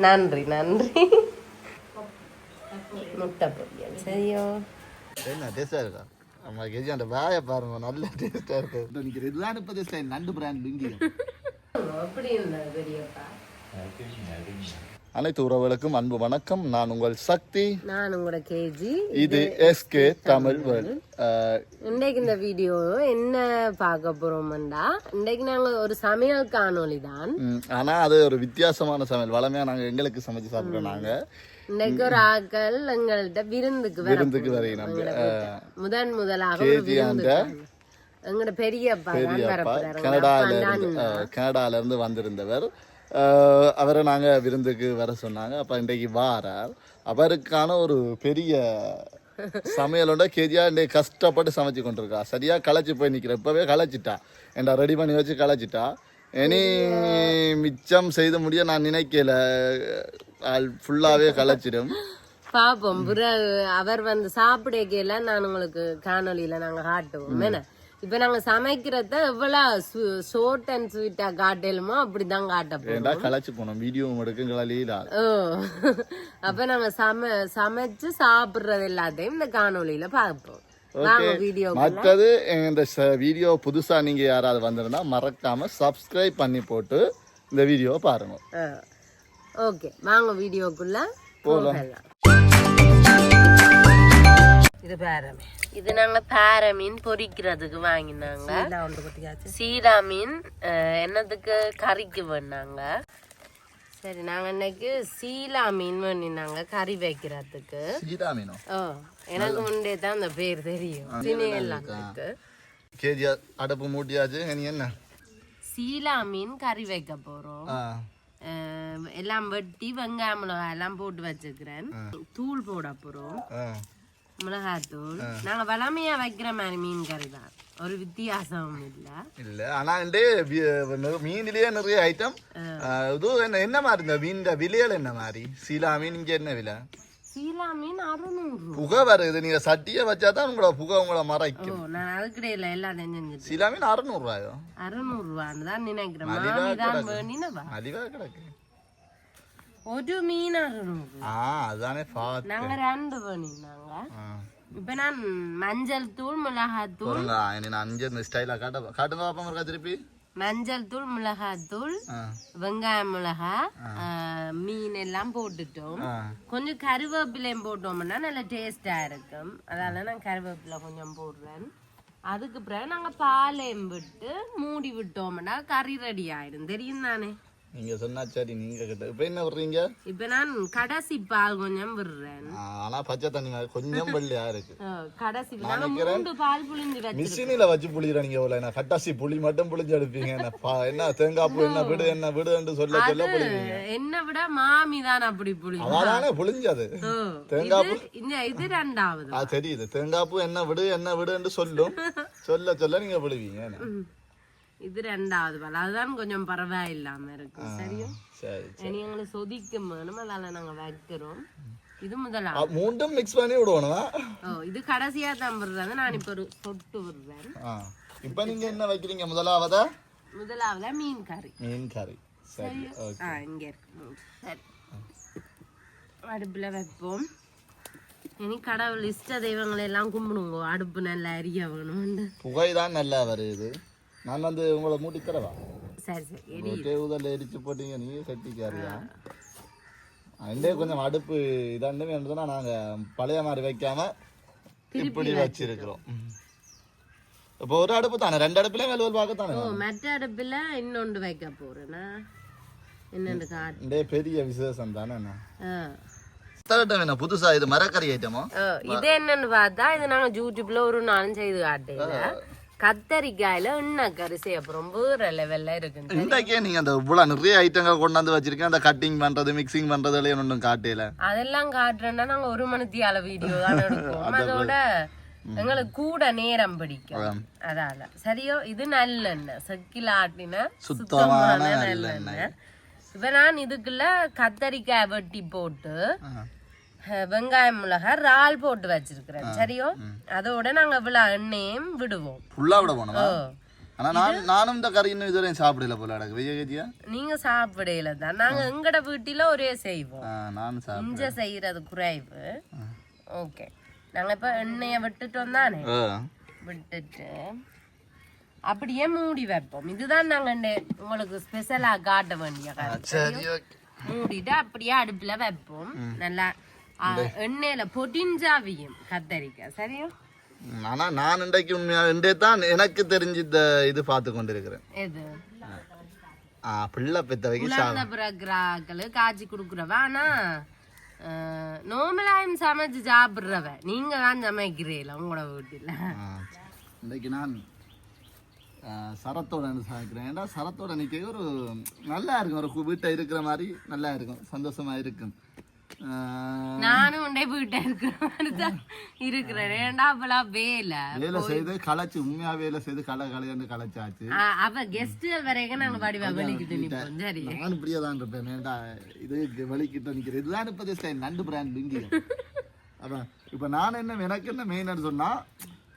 நன்றி நன்றி முட்டை பொரியல் சரியோ என்ன டேஸ்டா இருக்கா நம்ம கெஜி அந்த வாயை பாருங்க நல்ல டேஸ்டா இருக்கு இன்னைக்கு இதுதான் இப்போ டேஸ்ட் நண்டு பிராண்ட் அப்படி பெரியப்பா அனைத்து உறவுகளுக்கும் அன்பு வணக்கம். நான் உங்கள் சக்தி. நான் உங்களோட கேஜி. இது எஸ்கே தமிழ் வேர்ல்ட் இன்றைக்கு இந்த வீடியோ என்ன பார்க்க போறோம்டா? இன்றைக்கு நாங்க ஒரு சமையல் காணொளி தான். ஆனா அது ஒரு வித்தியாசமான சமையல். வளமையா நாங்க எங்களுக்கு சமைச்சு சாப்பிடுறோம் நாங்க. இன்றைக்கு ஒரு ஆக்கள் எங்கள்கிட்ட விருந்துக்கு வர விருந்துக்கு வரீங்க முதன் முதலாக விருந்துக்கு எங்களோட பெரியப்பா கனடால கனடால இருந்து வந்திருந்தவர். அவரை நாங்கள் விருந்துக்கு வர சொன்னாங்க. அப்போ இன்றைக்கு வாரார். அவருக்கான ஒரு பெரிய சமையலோட கேஜியா இன்றைய கஷ்டப்பட்டு சமைச்சு கொண்டிருக்கா. சரியா களைச்சி போய் நிற்கிற இப்போவே களைச்சிட்டா. என்டா ரெடி பண்ணி வச்சு களைச்சிட்டா? இனி மிச்சம் செய்து முடிய நான் நினைக்கல. ஆள் களைச்சிடும். பாப்போம். பிறகு அவர் வந்து சாப்பிடக்கையில நான் உங்களுக்கு காணொளியில நாங்க காட்டுவோம். என்ன? இப்ப நாங்க சமைக்கிறத எவ்வளவு ஷோர்ட் அண்ட் ஸ்வீட்டா காட்டலுமோ அப்படிதான் காட்ட போறோம். ஏன்டா களைச்சு போனோம்? ஓ. அப்ப நாங்க சம சமைச்சு சாப்பிடுறது எல்லாத்தையும் இந்த காணொளியில பார்ப்போம். வீடியோ மற்றது இந்த வீடியோ புதுசா நீங்க யாராவது வந்திருந்தா மறக்காம சப்ஸ்கிரைப் பண்ணி போட்டு இந்த வீடியோவை பாருங்க. ஓகே வாங்க வீடியோக்குள்ள போகலாம். இது பேரமீன் இது நாங்க பேரமீன் பொரிக்கிறதுக்கு வாங்கினாங்க. சீலா மீன் என்னதுக்கு? கறிக்கு வேணாங்க சரி நாங்க இன்னைக்கு சீலா மீன் வேணினாங்க கறி வைக்கிறதுக்கு. மீனோ ஓ எனக்கு முன்னே தான் அந்த பேர் தெரியும். சினி எல்லாம் இருக்கு? கேஜி அடப்பு மூட்டியாச்சு நீ என்ன? சீலா மீன் கறி வைக்க போறோம். எல்லாம் வெட்டி வெங்காய மிளகாய் எல்லாம் போட்டு வச்சுக்கிறேன். தூள் போட போறோம். மிளகாத்தூள் நாங்க வளமையா வைக்கிற மாதிரி மீன் கறி தான் ஒரு வித்தியாசமும் இல்ல இல்ல ஆனா வந்து மீன்லயே நிறைய ஐட்டம் இது என்ன என்ன மாதிரி இந்த மீன் விலைகள் என்ன மாதிரி சீலா மீன் இங்க என்ன விலை சீலா மீன் அறுநூறு புகை வருது நீங்க சட்டியை வச்சா தான் உங்களோட புகை உங்களை மறைக்கும் நான் அதுக்கிடையில எல்லாத்தையும் செஞ்சுட்டு சீலா மீன் அறுநூறு ரூபாயோ அறுநூறு ரூபான்னு தான் நினைக்கிறேன் மலிவா கிடக்கு. அறுநூறு ஆ அதானே பார்த்து நாங்க ரெண்டு வேணினாங்க ஆ. இப்ப நான் மஞ்சள் தூள் மிளகாய் தூள் போடுங்க இனி நான் அஞ்சு இந்த ஸ்டைலா காட்ட காட்டுங்க பாப்பா இருக்கா திருப்பி மஞ்சள் தூள் மிளகாய் தூள் ஆ. வெங்காயம் மிளகாய் ஆஹ், மீன் எல்லாம் போட்டுட்டோம். கொஞ்சம் கருவேப்பிலையும் போட்டோம்னா நல்ல டேஸ்டா இருக்கும் அதால நான் கருவேப்பிலை கொஞ்சம் போடுறேன் அதுக்கு பிறகு நாங்க பாலையும் விட்டு மூடி விட்டோம்னா கறி ரெடி ஆயிடும் தெரியும் தானே நீங்க சொன்னா சரி நீங்க கிட்ட. இப்ப என்ன விடுறீங்க? இப்ப நான் கடைசி பால் கொஞ்சம் விடுறேன். ஆனா பச்சை தண்ணி கொஞ்சம் வெள்ளையா இருக்கு. கடைசி நாங்க மூன்று பால் புளிஞ்சு வச்சு மிஷினில வச்சு புளிகிற நீங்க எவ்வளவு என்ன கட்டாசி புளி மட்டும் புளிஞ்சு எடுப்பீங்க. என்ன பா- என்ன தேங்காய் பூ என்ன விடு என்ன விடுன்னு சொல்ல சொல்ல புளிவீங்க என்ன விட மாமி தான் அப்படி புளி அதானே புளிஞ்சது தேங்காய் இது இந்த இது ரெண்டாவது ஆ தெரியுது. தேங்காய் பூ என்ன விடு என்ன விடுன்னு சொல்லும். சொல்ல சொல்ல நீங்க புளிவீங்க. இது ரெண்டாவது பால் அதுதான் கொஞ்சம் பரவாயில்லாம இருக்கு சரியா சரி இனி எங்களை சொதிக்கும் வேணும் அதால நாங்க வைக்கிறோம் இது முதலாவது மூண்டும் மிக்ஸ் பண்ணி விடுவோணுமா ஓ இது கடைசியா தான் விடுறாங்க நான் இப்ப ஒரு சொட்டு விடுறேன் இப்ப நீங்க என்ன வைக்கிறீங்க முதலாவதா முதலாவதா மீன் கறி மீன் கறி சரி ஆ இங்க இருக்கு சரி அடுப்புல வைப்போம் இனி கடவுள் இஷ்ட தெய்வங்களை எல்லாம் கும்பிடுங்க அடுப்பு நல்லா எரிய வேணும்னு புகை தான் நல்லா வருது நான் வந்து உங்களை மூட்டி தரவா சரி சரி எரி தேவுதல் எரிச்சு போட்டீங்க நீ கட்டிக்காரியா? அண்டே கொஞ்சம் அடுப்பு இதாண்டு வேணுதுன்னா நாங்க பழைய மாதிரி வைக்காம இப்படி வச்சிருக்கிறோம். இப்போ ஒரு அடுப்பு தானே? ரெண்டு அடுப்புல வேலை பார்க்கத்தானே ஓ மற்ற அடுப்புல இன்னொன்று வைக்க போறேன்னா என்னன்னு காட்டு. பெரிய விசேஷம் தானே என்ன புதுசா இது மரக்கறி ஐட்டமோ இது என்னன்னு பார்த்தா இது நாங்க யூடியூப்ல ஒரு நாளும் செய்து காட்டையில கத்தரிக்காயில எண்ணெய் கறி செய்ய போறோம் வேற லெவல்ல இருக்கு இன்றைக்கே நீங்க அந்த இவ்வளவு நிறைய ஐட்டங்கள் கொண்டாந்து வச்சிருக்கேன் அந்த கட்டிங் பண்றது மிக்சிங் பண்றது எல்லாம் ஒன்றும் காட்டையில அதெல்லாம் காட்டுறேன்னா நாங்க ஒரு மணித்தியால வீடியோ தான் எடுப்போம். அதோட எங்களுக்கு கூட நேரம் பிடிக்கும். அதால. சரியோ இது நல்லெண்ணெய். செக்கில ஆட்டின சுத்தமான நல்லெண்ணெய். இப்ப நான் இதுக்குள்ள கத்தரிக்காய் வெட்டி போட்டு வெங்காயம் மிளகாய் இறால் போட்டு வச்சிருக்கிறேன். சரியோ? அதோட நாங்க இவ்வளவு எண்ணெயும் விடுவோம். ஃபுல்லா விட போனோமா ஆனா நான் நானும் இந்த கறி இன்னும் இதுவரையும் சாப்பிடல போல எனக்கு. வெய்ய கேஜியா நீங்க சாப்பிடையில தான். நாங்க எங்கட வீட்டில ஒரே செய்வோம். நானும் சாப்பிட இஞ்ச செய்யறது குறைவு. ஓகே. நாங்க இப்ப எண்ணெயை விட்டுட்டோம் தானே? விட்டுட்டு அப்படியே மூடி வைப்போம். இதுதான் நாங்க உங்களுக்கு ஸ்பெஷலா காட்ட வேண்டிய மூடிட்டு அப்படியே அடுப்புல வைப்போம். நல்லா எண்ணெயில பொடிஞ்சாவியும் கத்தரிக்காய் சரியா? ஆனா நான் இன்றைக்கு உண்மையாக இன்றே தான் எனக்கு தெரிஞ்சு இந்த இது பார்த்து கொண்டிருக்கிறேன். எது? ஆ பிள்ளை பெத்தவைக்கு சா உலர்ந்த பிறகுறாக்களு காய்ச்சி கொடுக்குறவ ஆனா நோமலாயும் சமைச்சு சாப்பிடுறவ நீங்க தான் சமைக்கிறீங்களா உங்களோட வீட்டுல. இன்றைக்கு நான் சரத்தோட சமைக்கிறேன் ஏன்னா சரத்தோட நிற்க ஒரு நல்லா இருக்கும் ஒரு வீட்டை இருக்கிற மாதிரி நல்லா இருக்கும் சந்தோஷமா இருக்கும். நானும் உண்டே வீட்டை இருக்கிற மாதிரி தான் இருக்கிறேன் ஏன்டா அப்பெல்லாம் வேலை வேலை செய்து களைச்சு உண்மையா வேலை செய்து களை களையாண்டு களைச்சாச்சு அவ கெஸ்டுகள் வரைக்கும் நாங்க வடிவா வெளிக்கிட்டு நிப்போம் சரி நான் இப்படியே தான் இருப்பேன் ஏன்டா இது வெளிக்கிட்ட நிற்கிறேன் இதுதான் இப்போ ஸ்டைல் நண்டு பிராண்ட் இங்கே அதான் இப்போ நான் என்ன எனக்கு என்ன மெயின்னு சொன்னா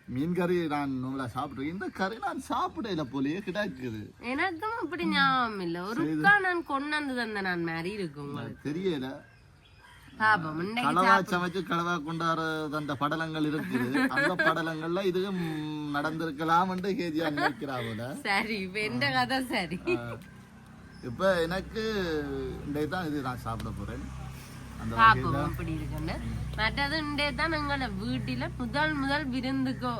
மீன் கறி நான் உங்களை சாப்பிட்ருக்கேன் இந்த கறி நான் சாப்பிடல போலயே கிடக்குது எனக்கும் அப்படி ஞாபகம் இல்ல ஒருக்கா நான் கொண்டு வந்து தந்த நான் மாதிரி இருக்கும் தெரியல களவா சமைச்சு களவா கொண்டாடுற அந்த படலங்கள் இருக்குது. அந்த படலங்கள்ல இதுவும் நடந்திருக்கலாம்னு கேஜியா நினைக்கிறாங்க சரி இப்ப எந்த கதை சரி? இப்போ எனக்கு இந்த தான் இது நான் சாப்பிட போறேன். பாப்போம் அப்படி இருக்குன்னு. மற்றது இண்டே தான் எங்களோட வீட்டுல முதல் முதல் விருந்துக்கு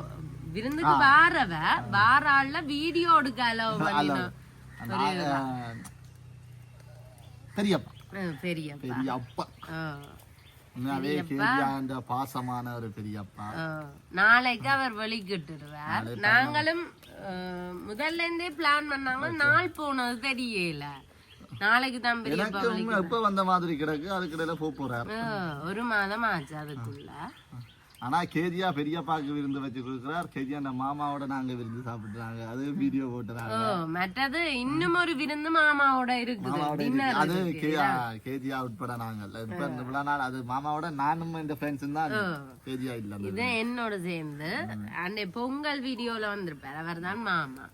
விருந்துக்கு வாரவ வார ஆள்ல வீடியோ எடுக்க அலோவ் பண்ணினோம். பெரியப்பா பெரிய பெரியப்பா. ஆ. உண்மையாவே அந்த பாசமான ஒரு பெரியப்பா. ஆ. நாளைக்கு அவர் வெளிக்கிட்டுருவார் நாங்களும் முதல்ல இருந்தே பிளான் பண்ணாங்க. நாள் போனது தெரியல. நாளைக்கு தான் பெரியப்பா எப்ப வந்த மாதிரி கிடக்கு போக போறாரு. ஒரு மாதம் ஆச்சு அதுக்குள்ள. ஆனா கேஜியா பெரியப்பாக்கு விருந்து வச்சு கொடுக்குறார். கேஜியா அந்த மாமாவோட நாங்க விருந்து சாப்பிடுறாங்க அது வீடியோ போட்டுறாங்க. மற்றது இன்னும் ஒரு விருந்து மாமாவோட இருக்குது. அது கேஜியா உட்பட நாங்கள். இப்ப இந்த இவ்வளவு நாள் அது மாமாவோட நானும் இந்த ஃப்ரெண்ட்ஸும் தான். கேஜியா இல்ல அந்த இது என்னோட சேர்ந்து. அன்னை பொங்கல் வீடியோல வந்திருப்பார். அவர் தான் மாமா.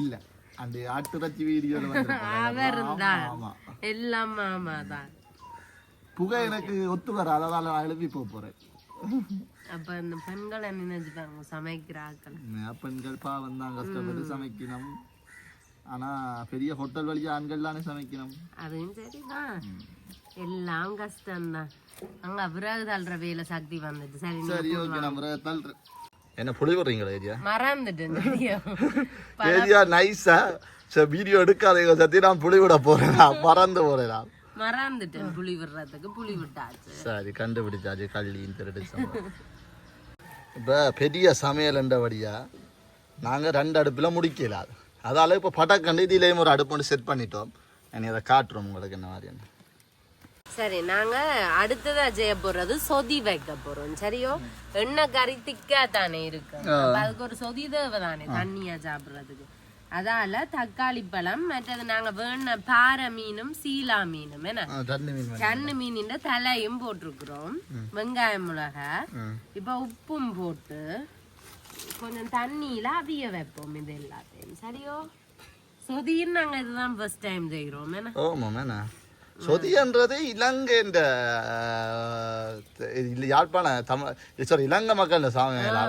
இல்ல. அந்த ஆட்டுறச்சி வீடியோல வந்து அவர் தான். எல்லாம் மாமா தான். புகை எனக்கு ஒத்து வர அதனால நான் எழுப்பி போக போறேன். அப்ப இந்த பெண்களை நினைச்சுப்பாங்க? சமைக்கிறார்கள் உண்மையா பெண்கள் பாவம் தான் கஷ்டப்பட்டு சமைக்கணும். ஆனா பெரிய ஹோட்டல் வழியா ஆண்கள் தானே சமைக்கணும். அதுவும் சரிதான். எல்லாம் கஷ்டம்தான். அங்க பிறகு தள்ளுற வேலை சக்தி வந்துட்டு. சரி சரி ஓகே நம்ம தள்ளுறேன் என்ன புளி விடுறீங்களா ஏரியா? மறந்துட்டேன் ஏரியா நைஸா சரி வீடியோ எடுக்காதீங்க சத்தி நான் புளி விட போறேன். நான் பறந்து போறேன் நான். மறந்துட்டேன். புளி விடுறதுக்கு புளி விட்டாச்சு. சரி கண்டுபிடிச்சாச்சு கள்ளின்னு திருட்டு சம்பவம். இப்போ பெரிய சமையல்ன்றபடியா நாங்கள் ரெண்டு அடுப்பில் முடிக்கல அது. அதால இப்போ பட்டாக்கண்டு இதுலேயும் ஒரு அடுப்பு ஒன்று செட் பண்ணிட்டோம். இனி அதை காட்டுறோம் உங்களுக்கு என்ன மாதிரியான சரி நாங்க அடுத்ததா செய்ய போறது சொதி வைக்க போறோம். சரியோ? எண்ணெய் கறி திக்கா தானே இருக்கு அதுக்கு ஒரு சொதி தேவை தானே தண்ணியா சாப்பிடுறதுக்கு. அதால தக்காளி பழம் மற்றது நாங்க வேண பாறை மீனும் சீலா மீனும் என்ன. கண்ணு மீனின் தலையும் போட்டிருக்கிறோம். வெங்காயம் மிளகா. இப்ப உப்பும் போட்டு கொஞ்சம் தண்ணியில அவிய வைப்போம் இது எல்லாத்தையும். சரியோ? சொதின்னு நாங்க இதுதான் ஃபர்ஸ்ட் டைம் செய்கிறோம் என்ன? ஓமாம் சொதின்றது இலங்கை இந்த இல்லை யாழ்ப்பாண தமிழ் சாரி இலங்கை மக்கள் சாமியலா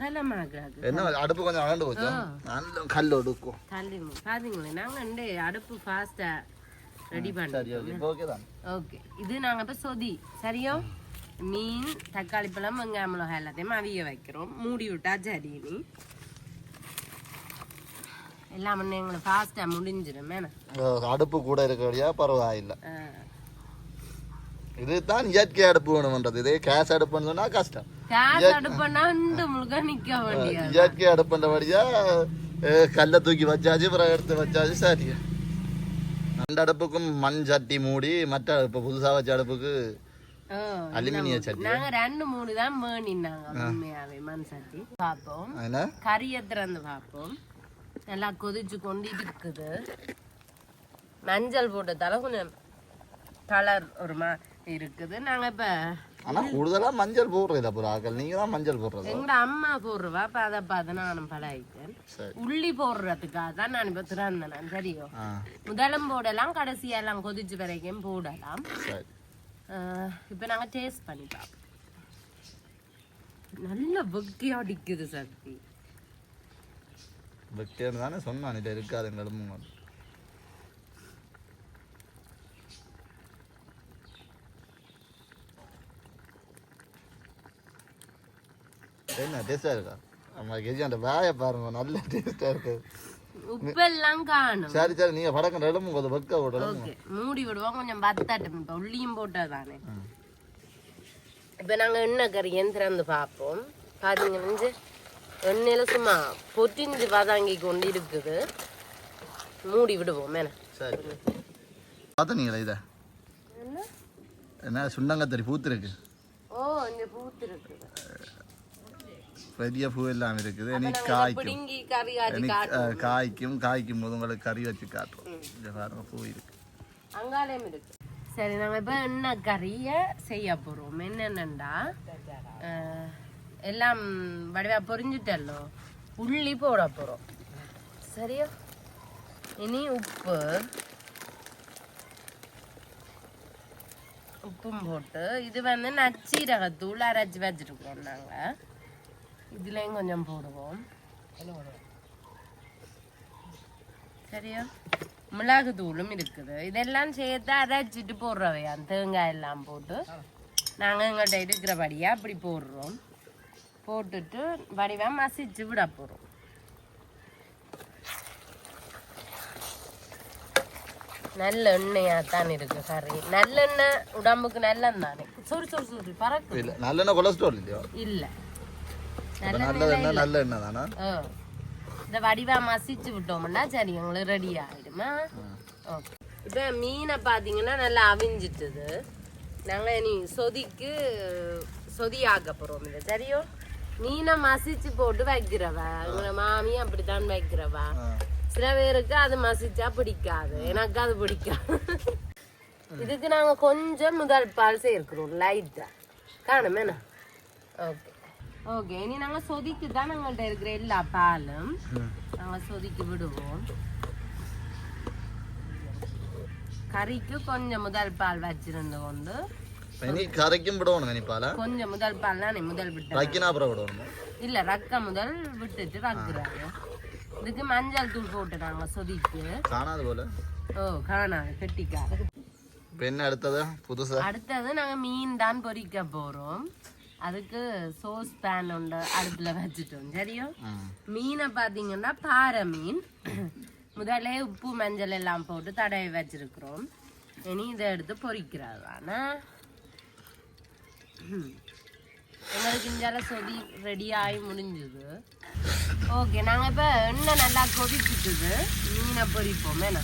என்ன அடுப்பு கொஞ்சம் அகண்டு போச்சு நல்ல கல் ஒடுக்கும் தள்ளி பாத்தீங்களே நாங்க வந்து அடுப்பு ஃபாஸ்டா ரெடி பண்ணோம் சரி ஓகே தான் ஓகே இது நாங்க இப்ப சொதி சரியோ மீன் தக்காளி பழம் வெங்காயம் மிளகாய் எல்லாத்தையும் அவிய வைக்கிறோம் மூடி விட்டா சரி நீ எல்லாம் எங்களுக்கு ஃபாஸ்டா முடிஞ்சிடும் அடுப்பு கூட இருக்கடியா பரவாயில்லை. இதுதான் இயற்கை அடுப்பு வேணும்ன்றது. இதே கேஸ் அடுப்புன்னு சொன்னா கஷ்டம் இயற்கை அடுப்புன்றபடியா கல்லை தூக்கி வச்சாச்சு பிறகு எடுத்து வச்சாச்சு சரி. அந்த அடுப்புக்கும் மண் சட்டி மூடி மற்ற இப்போ புதுசா வச்ச அடுப்புக்கு அலுமினிய சட்டி. நாங்க ரெண்டு மூணு தான் மேனினாங்க உண்மையாவே மண் சட்டி. பார்ப்போம் என்ன? கறியை திறந்து பார்ப்போம் நல்லா கொதிச்சு கொண்டு இருக்குது. மஞ்சள் போட்டதால கொஞ்சம் கலர் ஒரு மா இருக்குது. நாங்க இப்ப ஆனா கூடுதலா மஞ்சள் போடுறது இல்ல புறாக்கள் நீங்க தான் மஞ்சள் போடுறது. எங்கட அம்மா போடுறவா? அப்ப அதை பார்த்து நானும் பழகிட்டேன். உள்ளி போடுறதுக்காக தான் நான் இப்ப திறந்தேன் சரியோ? முதலும் போடலாம் கடைசியெல்லாம் கொதிச்சு வரைக்கும் போடலாம். இப்ப நாங்க டேஸ்ட் பண்ணி பார்ப்போம். நல்ல வெக்கி அடிக்குது சக்தி. வெட்டேன்னு தானே சொன்னான் இது இருக்காது எங்களும் என்ன டேஸ்டா இருக்கா? நம்ம கெஜி அந்த வேய பாருங்க நல்ல டேஸ்டா இருக்கு. உப்பெல்லாம் காணும். சரி சரி நீங்க படக்கம் ரெடும் கொஞ்சம் வெக்க விடணும். ஓகே. மூடி விடுவோம் கொஞ்சம் பத்தாட்டும். இப்போ உள்ளியும் போட்டதானே. இப்போ நாங்கள் எண்ணெய் கறியன்னு திறந்து பார்ப்போம். பார்த்தீங்கன்னா எண்ணெயில் சும்மா பொத்திஞ்சு வதங்கி கொண்டு இருக்குது. மூடி விடுவோம் மேலே. சரி. பார்த்தீங்களா இதை? என்ன? சுண்டங்கத்தரி பூத்து ஓ இந்த பூத்து இருக்குது. பெரிய பூ எல்லாம் இருக்குது இனி காய்க்கும் இனி காய்க்கும் காய்க்கும் போது உங்களுக்கு கறி வச்சு காட்டுறோம் பூ இருக்கு அங்காலையும் இருக்கு சரி நாங்கள் இப்போ எண்ணெய் கறியை செய்ய போகிறோம் என்னென்னண்டா எல்லாம் வடிவா பொரிஞ்சுட்டல்லோ உள்ளி போட போகிறோம் சரியா இனி உப்பு உப்பும் போட்டு இது வந்து நச்சீரகத்தூள் அரைச்சி வச்சுருக்கோம் நாங்கள் இதுலேயும் கொஞ்சம் போடுவோம் சரியா மிளகு தூளும் இருக்குது. இதெல்லாம் சேர்த்து அரைச்சிட்டு போடுறவையா? தேங்காய் எல்லாம் போட்டு. நாங்கள் எங்கள்கிட்ட இருக்கிறபடியாக அப்படி போடுறோம். போட்டுட்டு வடிவாக மசிச்சு விட போகிறோம் நல்ல எண்ணெயாக தான் இருக்கு கறி நல்லெண்ணெய் உடம்புக்கு நல்லது தானே சொரி சொரி சொரி பறக்கு இல்லை நல்லெண்ணெய் கொலஸ்ட்ரால் இல்லையோ? இல்லை. நல்ல எண்ணெய் நல்ல எண்ணெய் தானே. இந்த வடிவா மசிச்சு விட்டோம்னா சரி உங்களுக்கு ரெடி ஆயிடுமா? ஓகே. இப்போ மீனை பார்த்தீங்கன்னா நல்லா அவிஞ்சிட்டுது. நாங்கள் இனி சொதிக்கு சொதி ஆக்க போகிறோம் இதை. சரியோ? மீனை மசிச்சு போட்டு வைக்கிறவா எங்களை மாமி அப்படித்தான் வைக்கிறவா. சில பேருக்கு அது மசிச்சா பிடிக்காது. எனக்கு அது பிடிக்காது. இதுக்கு நாங்கள் கொஞ்சம் முதல் பால் சேர்க்கிறோம் லைட்டாக காணுமே ஓகே. ஓகே இனி நாங்கள் சொதிக்கு தான் எங்கள்கிட்ட இருக்கிற எல்லா பாலும் நாங்கள் சொதிக்கு விடுவோம் கறிக்கு கொஞ்சம் முதல் பால் வச்சிருந்து கொண்டு இனி விடணும் இனிப்பால கொஞ்சம் முதல் பால் தானே முதல் விட்டு வைக்கினா அப்புறம் விடணும் இல்ல ரக்க முதல் விட்டுட்டு ரக்குறாங்க இதுக்கு மஞ்சள் தூள் போட்டு நாங்க சொதிக்கு காணாது போல ஓ காணாது கெட்டிக்காது இப்போ என்ன அடுத்தது புதுசா அடுத்தது நாங்க மீன் தான் பொரிக்க போறோம் அதுக்கு சோஸ் பேன் உண்டு அடுப்புல வச்சுட்டோம். சரியோ? மீனை பார்த்தீங்கன்னா பாறை மீன். முதல்ல உப்பு மஞ்சள் எல்லாம் போட்டு தடவி வச்சிருக்கிறோம். இனி இதை எடுத்து பொரிக்கிறதானா எங்களுக்கு இஞ்சால சொதி ரெடி ஆகி முடிஞ்சுது. ஓகே நாங்கள் இப்போ எண்ணெய் நல்லா கொதிச்சுட்டுது. மீனை பொரிப்போம் என்ன?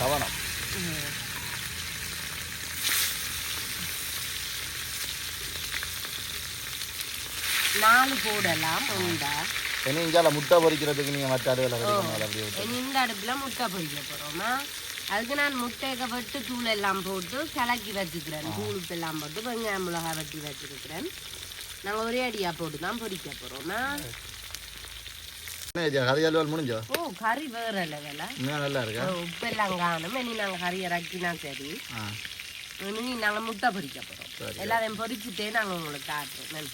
கவனம். நாலு போடலாம். உண்டா இனி இஞ்சால முட்டை பொரிக்கிறதுக்கு நீங்க மற்ற அடுவில் இந்த அடுப்பில் முட்டை பொரிக்க போகிறோமா அதுக்கு நான் முட்டையை வெட்டு தூள் எல்லாம் போட்டு கலக்கி வச்சுக்கிறேன். தூள் உப்பு எல்லாம் போட்டு வெங்காயம் மிளகாய் வெட்டி வச்சுருக்கிறேன். நாங்கள் ஒரே அடியாக போட்டு தான் பொரிக்க போகிறோமா என்ன கறி அலுவல் முடிஞ்சோ? ஓ கறி வேற லெவலா நல்லா இருக்கா? உப்பு எல்லாம் காணும். இனி நாங்கள் கறி இறக்கினா சரி. இனி நாங்கள் முட்டை பொரிக்க போகிறோம் சரி. எல்லாரையும் பொரிச்சுட்டே நாங்கள் உங்களுக்கு காட்டுறோம்.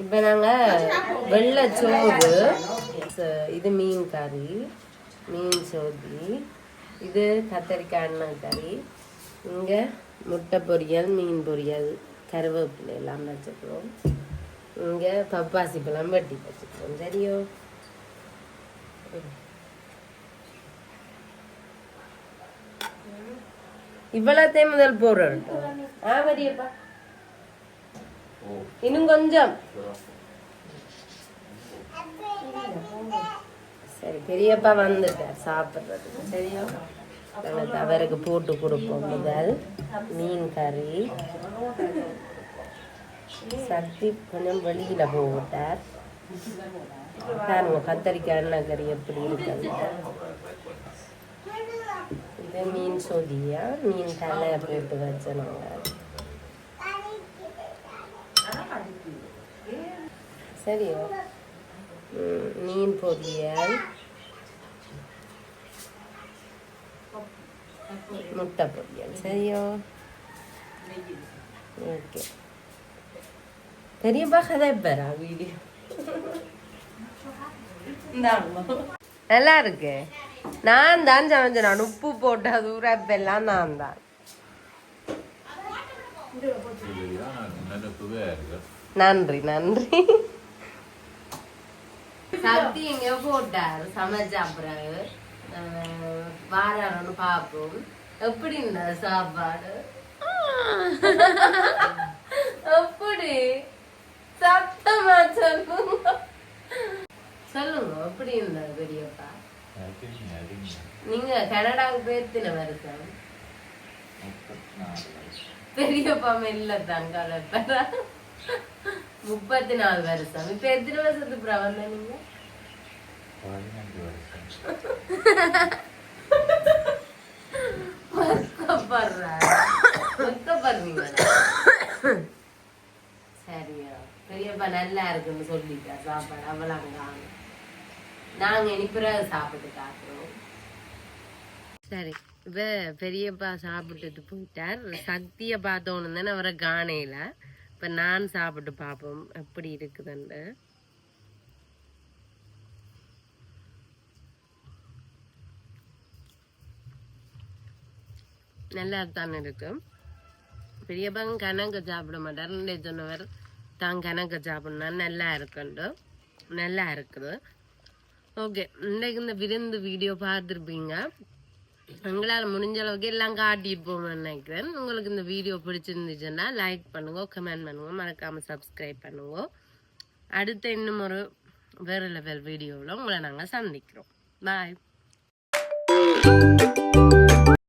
இப்போ நாங்கள் வெள்ளைச்சோறு ச- இது மீன் கறி மீன் சோதி இது கத்தரிக்காய் அண்ணா கறி இங்கே முட்டை பொரியல் மீன் பொரியல் கருவேப்பிலை எல்லாம் வச்சுக்கிறோம் இங்கே பப்பாசி பழம் வெட்டி வச்சுக்கிறோம் சரியோ? இவ்வளோத்தையும் முதல் போடுறோம். ஆ வரியப்பா. இன்னும் கொஞ்சம் சரி பெரியப்பா வந்துட்டார் சாப்பிட்றதுக்கு. சரியா? நாங்கள் அவருக்கு போட்டு கொடுப்போம் முதல் மீன் கறி. சக்தி கொஞ்சம் வெளியில் போட்டார் பாருங்க கத்தரிக்காய் எண்ணெய் கறி எப்படி இருக்குது இது மீன் சொதியா? மீன் தலை போட்டு வச்சோம் நாங்கள் சரியோ? மீன் பொரியல். முட்டை பொரியல். சரியோ? ஓகே. பெரியப்பா கதை பெறா வீடியோ? நல்லா இருக்கு நான் தான் சமைச்சேன். நான் உப்பு போட்ட தூரப்பெல்லாம் நான் தான். நன்றி நன்றி. சக்தி எங்க போட்டார். சமைச்ச பிறகு வாரான்னு பார்ப்போம் எப்படி இருந்த சாப்பாடு? எப்படி? சத்தமா சொல்லுங்க. சொல்லுங்க எப்படி இருந்தாரு பெரியப்பா? நீங்க கனடாவுக்கு போய் எத்தனை வருஷம்? பெரியப்பா மெல்ல தான் கலப்பா முப்பத்தி நாலு வருஷம் இப்ப எத்தனை வருஷத்துக்கு வந்த நீங்க? சரியா பெரியப்பா நல்லா இருக்குன்னு சொல்லிட்டா சாப்பாடு அவ்வளவுதான் நாங்க இனி பிறகு சாப்பிட்டு காட்டுறோம் சரி இப்ப பெரியப்பா சாப்பிட்டுட்டு போயிட்டார் சக்தியை பார்த்தோன்னு தானே அவரை காணையில இப்ப நான் சாப்பிட்டு பார்ப்போம் எப்படி இருக்குதுன்னு. நல்லா தான் இருக்கும் பெரியப்பாங்க கணக்கு சாப்பிட மாட்டார். ரெண்டே சொன்னவர் தான் கணக்கு சாப்பிடணும்னா நல்லா இருக்குண்டு. நல்லா இருக்குது. ஓகே இன்றைக்கு இந்த விருந்து வீடியோ பார்த்துருப்பீங்க. எங்களால் முடிஞ்ச அளவுக்கு எல்லாம் காட்டிட்டு போகணும்னு நினைக்கிறேன். உங்களுக்கு இந்த வீடியோ பிடிச்சிருந்துச்சுன்னா லைக் பண்ணுங்க கமெண்ட் பண்ணுங்க மறக்காம சப்ஸ்கிரைப் பண்ணுங்க. அடுத்த இன்னும் ஒரு வேறு லெவல் வீடியோவில் உங்களை நாங்கள் சந்திக்கிறோம். பாய்